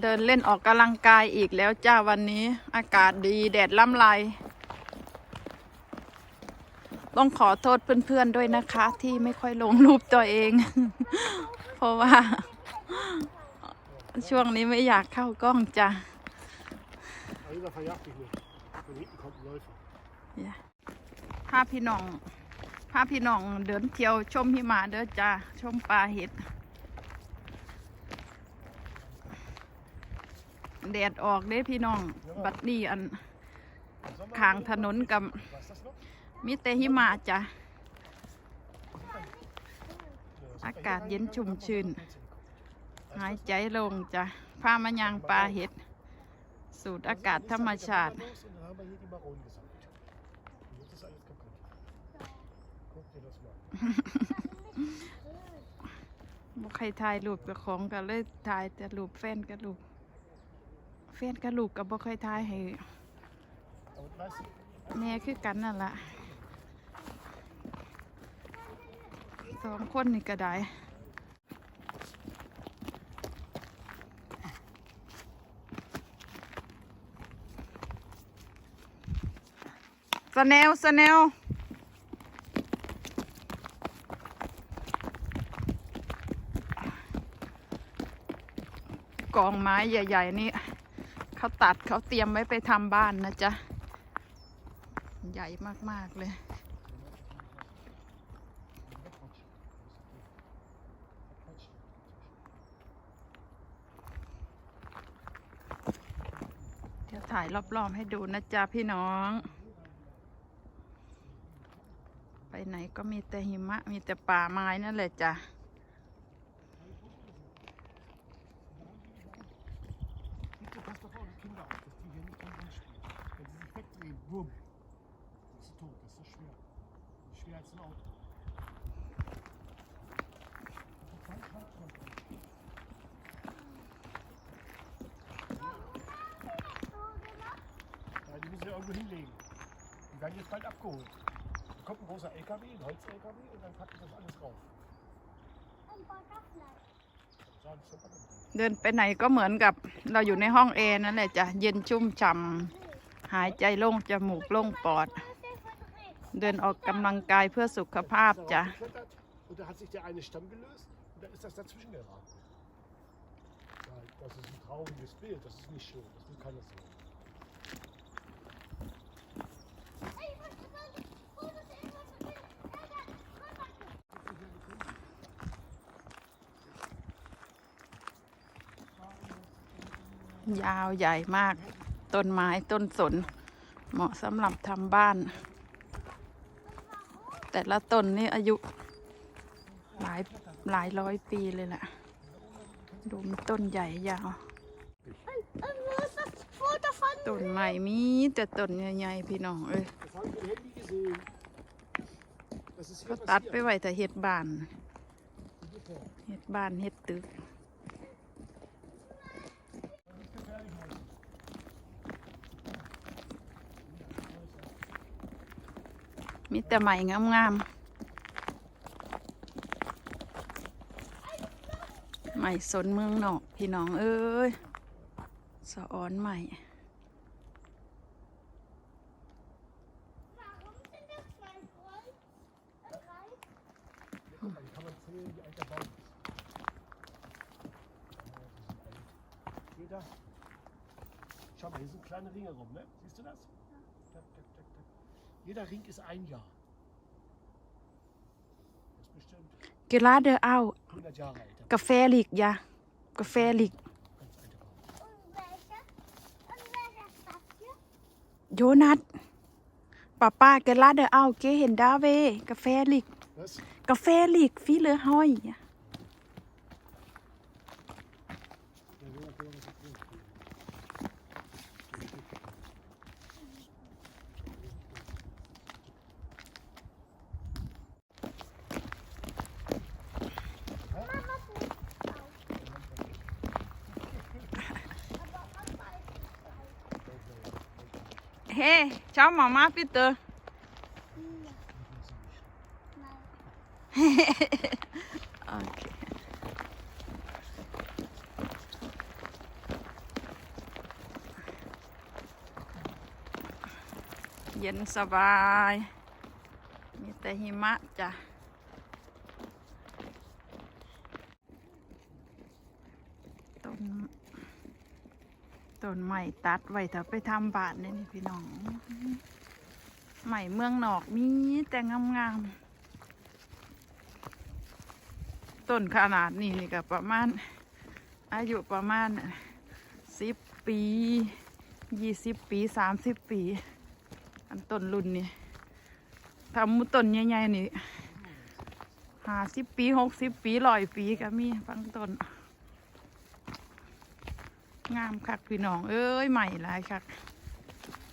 เดินเล่นออกกำลังกายอีกแล้วจ้าวันนี้ อากาศดีแดดล่ำไรต้องขอโทษเพื่อนๆด้วยนะคะ ที่ไม่ค่อยลงรูปตัวเอง เพราะว่า ช่วงนี้ไม่อยากเข้ากล้องจ้ะ Also da verjagt dich nicht. Von hinten kommt ein Läufer. พาพี่น้อง พาพี่น้องเดินเที่ยวชมหิมะเด้อจ้าชมปลาเห็ดแดดออกเด้พี่น้องบัดนี้อัน Sommer- ข้างถนนกับมิแต่หิมะจ้ะอากาศเย็นชุ่มชื่นหายใจโลงจ้ะพามายางปลาเห็ด สูตรอากาศธรรมชาติ Und dann haben wir hier die Maronen gesammelt. Und jetzt ist alles kaputt. Guck dir das mal. บ่ใครถ่ายรูปกับของก็เลยถ่ายแต่รูปแฟนกับลูกแฟนกับลูกก็บ่ค่อยถ่ายให้แม่คือกันนั่นละสองคนนี่ก็ได้สแนลสแนลก องไม้ใหญ่ ๆ นี่เขาตัดเขาเตรียมไว้ไปทำบ้านนะจ๊ะ ใหญ่มาก ๆ เลย เดี๋ยวถ่ายรอบ ๆ ให้ดูนะจ๊ะ พี่น้อง ไปไหนก็มีแต่หิมะมีแต่ป่าไม้นั่นแหละจ้ะ Rum. Das ist tot, das ist schwer. Schwer als ein Auto. Ja, die müssen wir irgendwo hinlegen. Die werden jetzt bald abgeholt. Da kommt ein großer LKW, ein Holz-LKW und dann packen das alles rauf. Ein Butterfly. Sagen sie schon mal. เดินไปไหนก็เหมือนกับเราอยู่ในห้องแอร์นั่นแหละจ้ะเย็นชุ่มฉ่ำ หายใจโล่งจมูกโล่งปอด Das ist verdreht. เดินออกกำลังกายเพื่อสุขภาพ Ist er จ้ะ aufgeklettert Und da hat sich der eine Stamm gelöst und dann ist das dazwischen geraten. Ja, das ist ein trauriges Bild, das ist nicht schön, das will keiner sehen. Ey, was ist das? Oh, das ist irgendwas verdreht. Ja, ja, komm mal. ยาวใหญ่มาก ต้นไม้ต้นสน เหมาะสำหรับทำบ้าน แต่ละต้นนี่อายุ หลายหลายร้อยปีเลยแหละดูมต้นใหญ่ยาวต้นใหม่มีแต่ต้นใหญ่ๆพี่น้องเอ้ยก็ตัดไปไว้แต่เฮ็ดบานเฮ็ดบานเฮ็ดตึก Das ist gefährlich, Leute. มีแต่ใหม่งามๆใหม่สนเมืองนอกพี่น้องเอ้ยสะออนใหม่ Warum sind das zwei Rollen? Drei? Guck mal, die kann man zählen, wie alt der Baum ist. Ja, die sind alt. Seht ihr? Schau mal, hier sind kleine Ringe rum, ne? Siehst du das? Jeder Ring ist ein Jahr. Das ist bestimmt เกลาเดอเอา100 Jahre alt. กาแฟลิกยากาแฟลิก Ganz alter Baum. Und welcher? Und welcher ist das hier? โยนัทป้าป้าเกลาเดอเอาเกเห็นดาเวกาแฟลิก Was? กาแฟลิกฟีเลอห้อย Ja, so, so, so, so, so. Mama tut Aber Papa ist เฮ้เช้าหมอมาพี่เตอ Nein. โอเค เย็นสบาย มีแต่หิมะจ้ะ ต้น ต้นใหม่ตัดไว้ถ้าไปทำบาทเนี่ยนี่พี่น้องใหม่เมืองนอกมีแต่งามๆต้นขนาดนี้นี่ก็ประมาณ อายุประมาณสิบปียี่สิบปีสามสิบปี อันต้นรุ่นนี่ทำมุต้นใหญ่ๆนี่ห้าสิบปีหกสิบปีร้อยปีก็มีฟังต้น งามคักพี่น้อง เอ้ยใหม่หลายคัก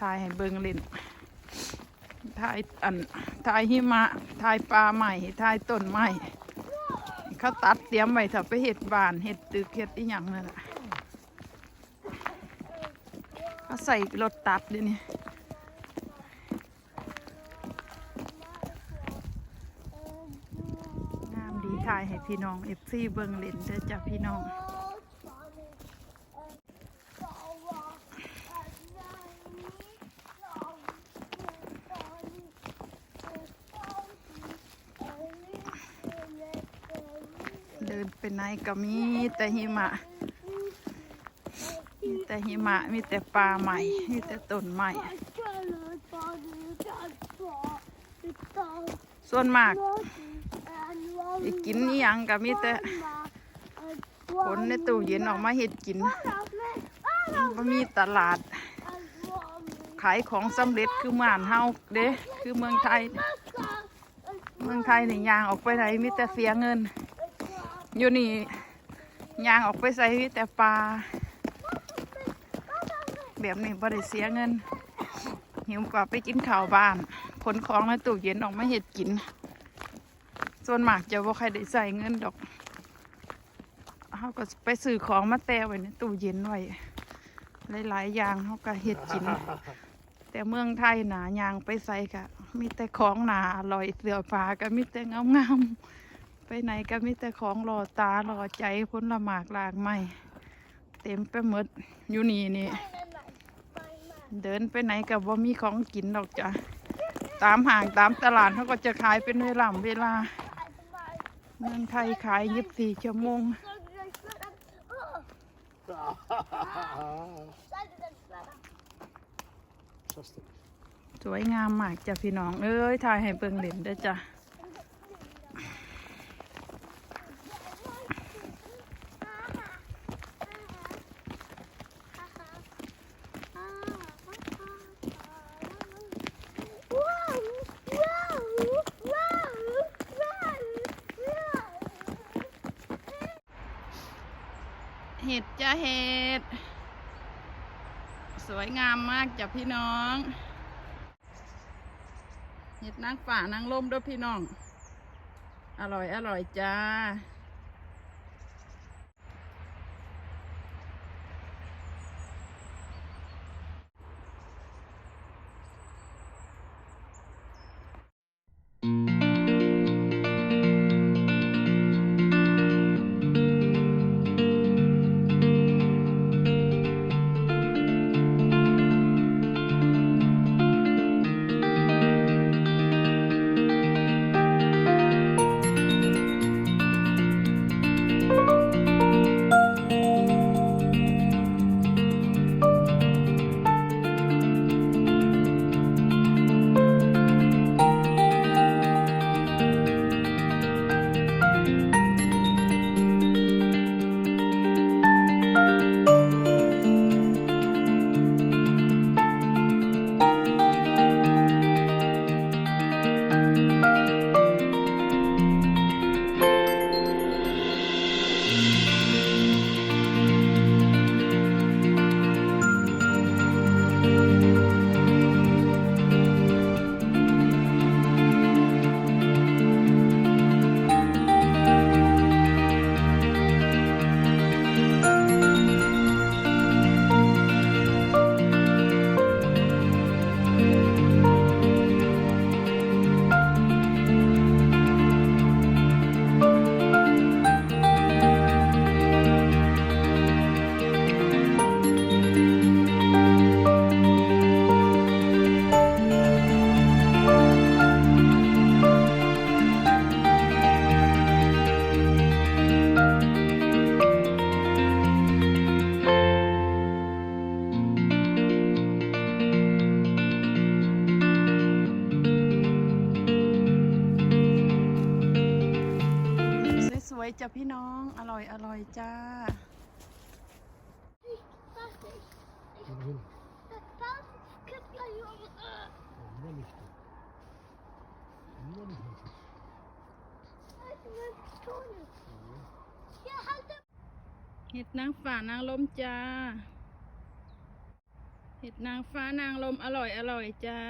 ถ่ายให้เบิงเล่นถ่ายอันถ่ายหิมะถ่ายปลาใหม่ถ่ายต้นใหม่เขาตัดเตรียมไว้ถ้าไปเห็ดบานเห็ดตึกเห็ดอีหยังนั่นแหละเขาใส่รถตัดเลยนี้งามดีถ่ายให้พี่น้องเอฟซีเบิงเล่นเด้อจ้ะพี่น้อง ดินไปไหนก็มีแต่หิมะ มีแต่หิมะ มีแต่ปลาใหม่ มีแต่ต้นใหม่ ส่วนมากไปกินนี่ยังก็มีแต่คนในตู้เย็นออกมาเห็ดกินบ่มีตลาด ขายของสำเร็จคือม่านเฮาเด้คือเมืองไทย เมืองไทยนี่ยางออกไปไหนมีแต่เสียเงิน อยู่นี่ยางออกไปใส่มีแต่ปลาแบบนี้บ่ได้เสียเงิน หิวกว่าไปกินข้าวบ้านขนของในตู้เย็นออกมาเห็ดกิน ส่วนมากจะบ่ใครได้ใส่เงินดอกเขาก็ไปซื้อของมาแต้ไว้ในตู้เย็นไว้หลายๆอย่างเขาก็เห็ดกิน แต่เมืองไทยหนายางไปใส่กะมีแต่ของหนาอร่อยเสือฟ้าก็มีแต่งามๆ ไปไหนก็มีแต่ของหล่อตาหล่อใจพ้นละหมากลากไม้เต็มไปหมดอยู่นี่นี่เดินไปไหนกับว่ามีของกินดอกจ้ะตามห่างตามตลาดเขาก็จะขายเป็นเวลาเวลาเมืองไทยขายยีิบสี่ชั่วโมงสวยงามมากจ้ะพี่น้องเอ้ยถ่ายให้เบิ่งเล่นเด้จ้ะ เห็ดจ้ะเห็ด ส วยงามมากจ้ะพี่น้องเห็ดนางฝ่านางลมด้วยพี่น้อง อร่อยอร่อยจ้า จ้ะพี่น้อง อร่อยอร่อยจ้า Was ist? Wohin? Das Baum kippt gleich um. Äh, Nur nicht. Nur nicht. Halt mal Tone. Ja, halt den เห็ดนางฟ้านางลมจ้า เห็ดนางฟ้านางลมอร่อยอร่อยจ้า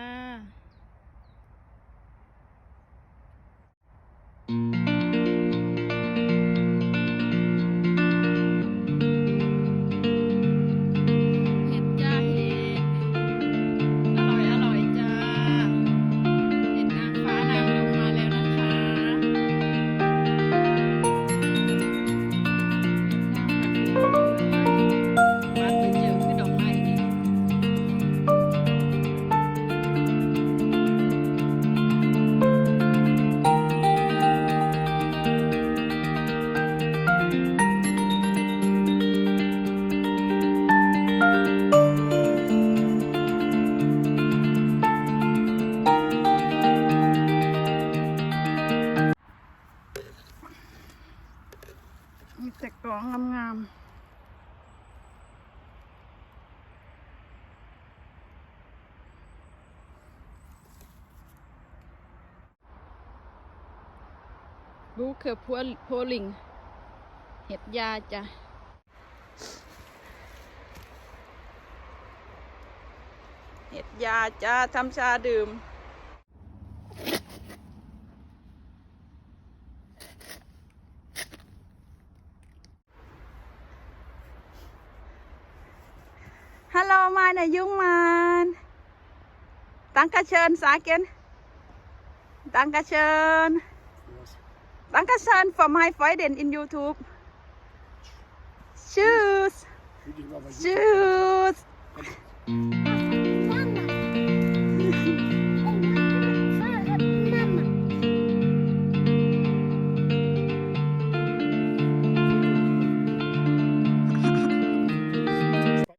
ลูกเครือพวโพลิง เห็ดยาจ้ะเห็ดยาจ้าทำชาดื่มฮัลโหลมาหน่ยยุ่งมานตังกระเชิญสาเกนตังกระเชิญ Dankeschön for my Freundin in YouTube. Tschüss. Tschüss. Tschüss.